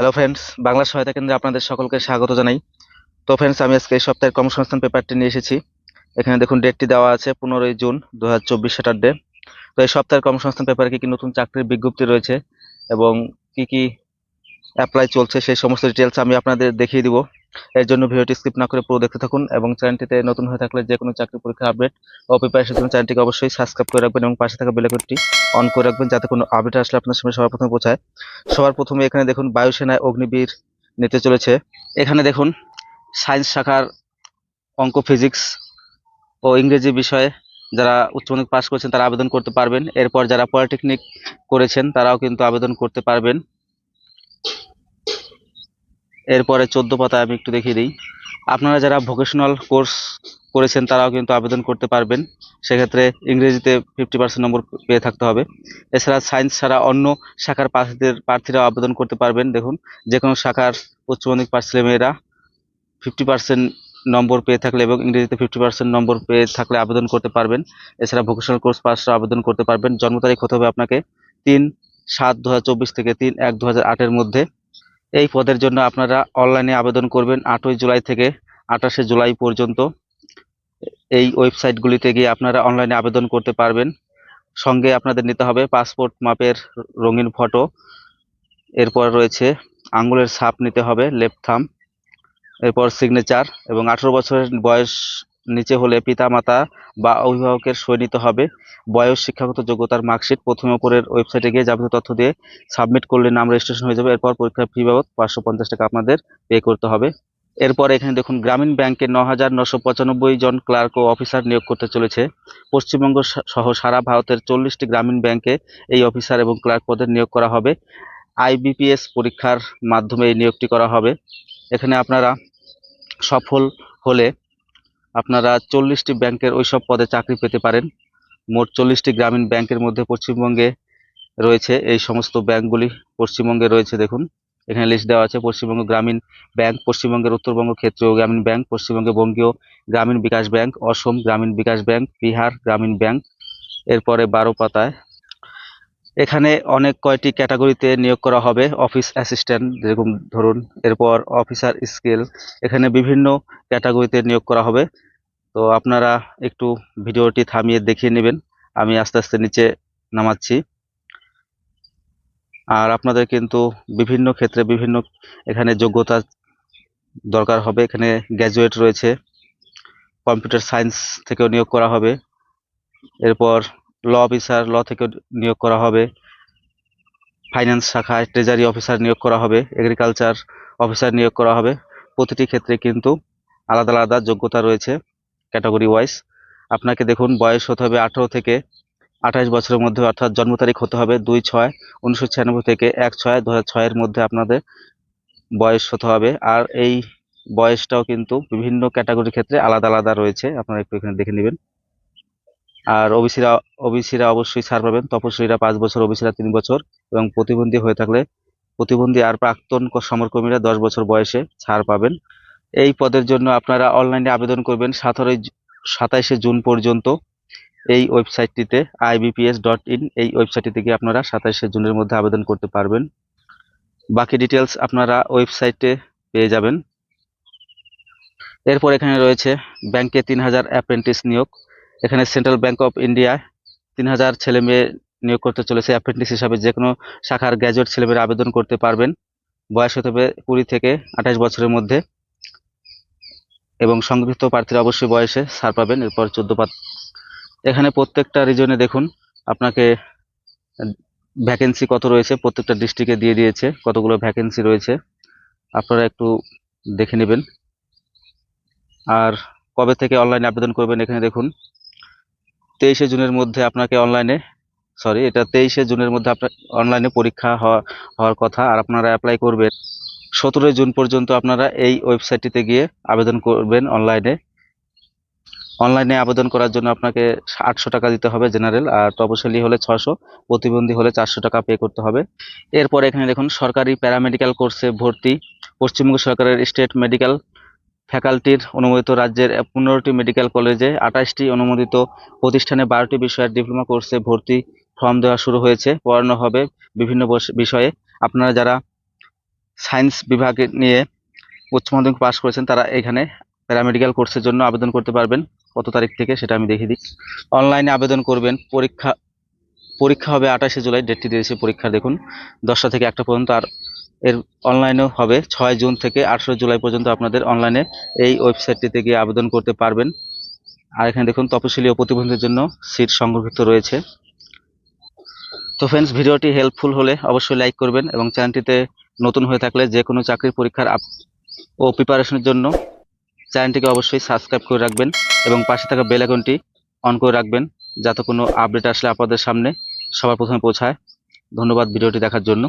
Hello friends Bangla সহায়তা কেন্দ্রে আপনাদের সকলকে স্বাগত জানাই। তো ফ্রেন্ডস আমি আজকে এই সপ্তাহের কর্মসংস্থান পেপারটি নিয়ে এসেছি। এখানে দেখুন ডেটটি দেওয়া আছে পনেরোই জুন দু হাজার চব্বিশ স্যাটারডে তো এই সপ্তাহের কর্মসংস্থান পেপারে কি কি নতুন চাকরির বিজ্ঞপ্তি রয়েছে এবং কি কি অ্যাপ্লাই চলছে সেই সমস্ত ডিটেলস আমি আপনাদের দেখিয়ে দিব। এর জন্য ভিডিওটি স্কিপ না করে পুরো দেখতে থাকুন এবং চ্যানেলটিতে নতুন হয়ে থাকলে যে কোনো চাকরি পরীক্ষা আপডেট ও প্রিপারেশনের জন্য চ্যানেলটিকে অবশ্যই সাবস্ক্রাইব করে রাখবেন এবং পাশে থাকা বেলাকনটি অন করে রাখবেন যাতে কোনো আপডেট আসলে আপনার সামনে সবার প্রথমে পৌঁছায়। সবার প্রথমে এখানে দেখুন বায়ুসেনায় অগ্নিবীর নিতে চলেছে। এখানে দেখুন সায়েন্স শাখার অঙ্ক ফিজিক্স ও ইংরেজি বিষয়ে যারা উচ্চ মাধ্যমিক পাস করেছেন তারা আবেদন করতে পারবেন। এরপর যারা পলিটেকনিক করেছেন তারাও কিন্তু আবেদন করতে পারবেন। এরপরে চোদ্দ পাতায় আমি একটু দেখিয়ে দিই। আপনারা যারা ভোকেশনাল কোর্স করেছেন, তারাও কিন্তু আবেদন করতে পারবেন। সেক্ষেত্রে ইংরেজিতে ফিফটি পার্সেন্ট নম্বর পেয়ে থাকতে হবে। এছাড়া সায়েন্স ছাড়া অন্য শাখার প্রার্থীদের, প্রার্থীরাও আবেদন করতে পারবেন। দেখুন যে কোনো শাখার উচ্চ মাধ্যমিক পাস ছেলেমেয়েরা ফিফটি পার্সেন্ট নম্বর পেয়ে থাকলে এবং ইংরেজিতে ফিফটি পার্সেন্ট নম্বর পেয়ে থাকলে আবেদন করতে পারবেন। এছাড়া ভোকেশনাল কোর্স পাসরা আবেদন করতে পারবেন। জন্ম তারিখ হতে হবে আপনাকে তিন সাত দু থেকে তিন এক দু আটের মধ্যে। এই পদের জন্য আপনারা অনলাইনে আবেদন করবেন আটই জুলাই থেকে আঠাশে জুলাই পর্যন্ত। এই ওয়েবসাইটগুলিতে গিয়ে আপনারা অনলাইনে আবেদন করতে পারবেন। সঙ্গে আপনাদের নিতে হবে পাসপোর্ট মাপের রঙিন ফটো এরপর রয়েছে আঙ্গুলের ছাপ নিতে হবে লেফট থাম এরপর সিগনেচার এবং আঠেরো বছরের বয়স নিচে হলে পিতামাতা বা অভিভাবকের সই নিতে হবে। বয়স, শিক্ষাগত যোগ্যতার মার্কশিট প্রথমে উপরের ওয়েবসাইটে গিয়ে যাবতীয় তথ্য দিয়ে সাবমিট করলে নাম রেজিস্ট্রেশন হয়ে যাবে। এরপর পরীক্ষার ফি বাবদ পাঁচশো পঞ্চাশ টাকা আপনাদের পে করতে হবে। এরপর এখানে দেখুন, গ্রামীণ ব্যাংকে ন হাজার নশো পঁচানব্বই জন ক্লার্ক ও অফিসার নিয়োগ করতে চলেছে। পশ্চিমবঙ্গ সহ সারা ভারতের চল্লিশটি গ্রামীণ ব্যাংকে এই অফিসার এবং ক্লার্ক পদে নিয়োগ করা হবে। আইবিপিএস পরীক্ষার মাধ্যমে এই নিয়োগটি করা হবে। এখানে আপনারা সফল হলে আপনারা চল্লিশটি ব্যাংকের ওইসব পদে চাকরি পেতে পারেন। মোট চল্লিশটি গ্রামীণ ব্যাংকের মধ্যে পশ্চিমবঙ্গে রয়েছে। এই সমস্ত ব্যাংকগুলি পশ্চিমবঙ্গে রয়েছে, দেখুন। এখানে লিস্ট দেওয়া আছে, পশ্চিমবঙ্গ গ্রামীণ ব্যাংক, পশ্চিমবঙ্গের উত্তরবঙ্গ ক্ষেত্রীয় গ্রামীণ ব্যাংক পশ্চিমবঙ্গে বঙ্গীয় গ্রামীণ বিকাশ ব্যাংক, অসম গ্রামীণ বিকাশ ব্যাংক, বিহার গ্রামীণ ব্যাংক, এরপরে বারো পাতায়। এখানে অনেক কয়টি ক্যাটাগরিতে নিয়োগ করা হবে, অফিস অ্যাসিস্ট্যান্ট যেরকম ধরুন, এরপর অফিসার স্কেল, এখানে বিভিন্ন ক্যাটাগরিতে নিয়োগ করা হবে। তো আপনারা একটু ভিডিওটি থামিয়ে দেখিয়ে নেবেন, আমি আস্তে আস্তে নিচে নামাচ্ছি। আর আপনাদের কিন্তু বিভিন্ন ক্ষেত্রে বিভিন্ন এখানে যোগ্যতা দরকার হবে। এখানে গ্র্যাজুয়েট রয়েছে কম্পিউটার সায়েন্স থেকেও নিয়োগ করা হবে, এরপর ল অফিসার ল থেকেও নিয়োগ করা হবে ফাইন্যান্স শাখায় ট্রেজারি অফিসার নিয়োগ করা হবে এগ্রিকালচার অফিসার নিয়োগ করা হবে। প্রতিটি ক্ষেত্রে কিন্তু আলাদা আলাদা যোগ্যতা রয়েছে ক্যাটাগরি ওয়াইজ আপনাকে দেখুন বয়স হতে হবে আঠেরো থেকে আঠাশ বছরের মধ্যে অর্থাৎ জন্ম তারিখ হতে হবে দুই ছয় উনিশশো ছিয়ানব্বই থেকে এক ছয় দু ছয়ের মধ্যে আপনাদের বয়স হতে হবে। আর এই বয়সটাও কিন্তু বিভিন্ন ক্যাটাগরির ক্ষেত্রে আলাদা আলাদা রয়েছে। আপনারা একটু এখানে দেখে নেবেন। আর ওবিসিরা ওবিসিরা অবশ্যই ছাড় পাবেন। তপশিলীরা পাঁচ বছর, ওবিসিরা তিন বছর এবং প্রতিবন্ধী হয়ে থাকলে প্রতিবন্ধী আর প্রাক্তন সমরকর্মীরা দশ বছর বয়সে ছাড় পাবেন। এই পদের জন্য আপনারা অনলাইনে আবেদন করবেন সতেরোই সাতাইশে জুন পর্যন্ত। এই ওয়েবসাইটটিতে আইবিপিএস ডট ইন এই ওয়েবসাইটটিতে গিয়ে আপনারা সাতাইশে জুনের মধ্যে আবেদন করতে পারবেন। বাকি ডিটেলস আপনারা ওয়েবসাইটে পেয়ে যাবেন। এরপর এখানে রয়েছে ব্যাংকে তিন হাজার অ্যাপ্রেন্টিস নিয়োগ। এখানে সেন্ট্রাল ব্যাংক অফ ইন্ডিয়া তিন হাজার ছেলে মেয়ে নিয়োগ করতে চলেছে। অ্যাপ্রেন্টিস হিসাবে যে কোনো শাখার গ্র্যাজুয়েট ছেলে ছেলেমেয়েরা আবেদন করতে পারবেন। বয়স হতে হবে কুড়ি থেকে আঠাশ বছরের মধ্যে। এবং সংগৃহীত প্রার্থীরা অবশ্যই বয়সে ছাড় পাবেন। এরপর চোদ্দ এখানে প্রত্যেকটা রিজনে দেখুন, আপনাকে ভ্যাকেন্সি কত রয়েছে, প্রত্যেকটা ডিস্ট্রিক্টে দিয়ে দিয়েছে, কতগুলো ভ্যাকেন্সি রয়েছে। আপনারা একটু দেখে নেবেন। আর কবে থেকে অনলাইনে আবেদন করবেন এখানে দেখুন। তেইশে জুনের মধ্যে আপনাকে অনলাইনে সরি এটা তেইশে জুনের মধ্যে আপনার অনলাইনে পরীক্ষা হওয়া, হওয়ার কথা, আর আপনারা অ্যাপ্লাই করবেন। সতেরোই জুন পর্যন্ত আপনারা এই ওয়েবসাইটটিতে গিয়ে আবেদন করবেন অনলাইনে অনলাইনে আবেদন করার জন্য আপনাকে আটশো টাকা দিতে হবে জেনারেল আর তপশিলি হলে ছশো প্রতিবন্ধী হলে চারশো টাকা পে করতে হবে। এরপর এখানে দেখুন, সরকারি প্যারামেডিক্যাল কোর্সে ভর্তি, পশ্চিমবঙ্গ সরকারের স্টেট মেডিকেল ফ্যাকাল্টির অনুমোদিত রাজ্যের পনেরোটি মেডিকেল কলেজে আঠাশটি অনুমোদিত প্রতিষ্ঠানে বারোটি বিষয়ের ডিপ্লোমা কোর্সে ভর্তি ফর্ম দেওয়া শুরু হয়েছে, পড়ানো হবে বিভিন্ন বিষয়ে। আপনারা যারা সায়েন্স বিভাগে নিয়ে উচ্চ মাধ্যমিক পাস করেছেন, তারা এখানে প্যারামেডিক্যাল কোর্সের জন্য আবেদন করতে পারবেন। কত তারিখ থেকে সেটা আমি দেখিয়ে দিই অনলাইনে আবেদন করবেন। পরীক্ষা পরীক্ষা হবে আঠাশে জুলাই ডেটটি দিয়েছে পরীক্ষা, দেখুন। দশটা থেকে একটা পর্যন্ত আর এর অনলাইনেও হবে। ছয় জুন থেকে আঠেরো জুলাই পর্যন্ত আপনাদের অনলাইনে এই ওয়েবসাইটটিতে গিয়ে আবেদন করতে পারবেন। আর এখানে দেখুন, তপশিলি ও প্রতিবন্ধীদের জন্য সিট সংরক্ষিত রয়েছে। তো ফ্রেন্ডস ভিডিওটি হেল্পফুল হলে অবশ্যই লাইক করবেন এবং চ্যানেলটিতে নতুন হয়ে থাকলে যে কোনো চাকরির পরীক্ষার আপ- ও প্রিপারেশনের জন্য চ্যানেলটিকে অবশ্যই সাবস্ক্রাইব করে রাখবেন এবং পাশে থাকা বেল আইকনটি অন করে রাখবেন যাতে কোনো আপডেট আসলে আপনাদের সামনে সবার প্রথমে পৌঁছায়। ধন্যবাদ ভিডিওটি দেখার জন্য।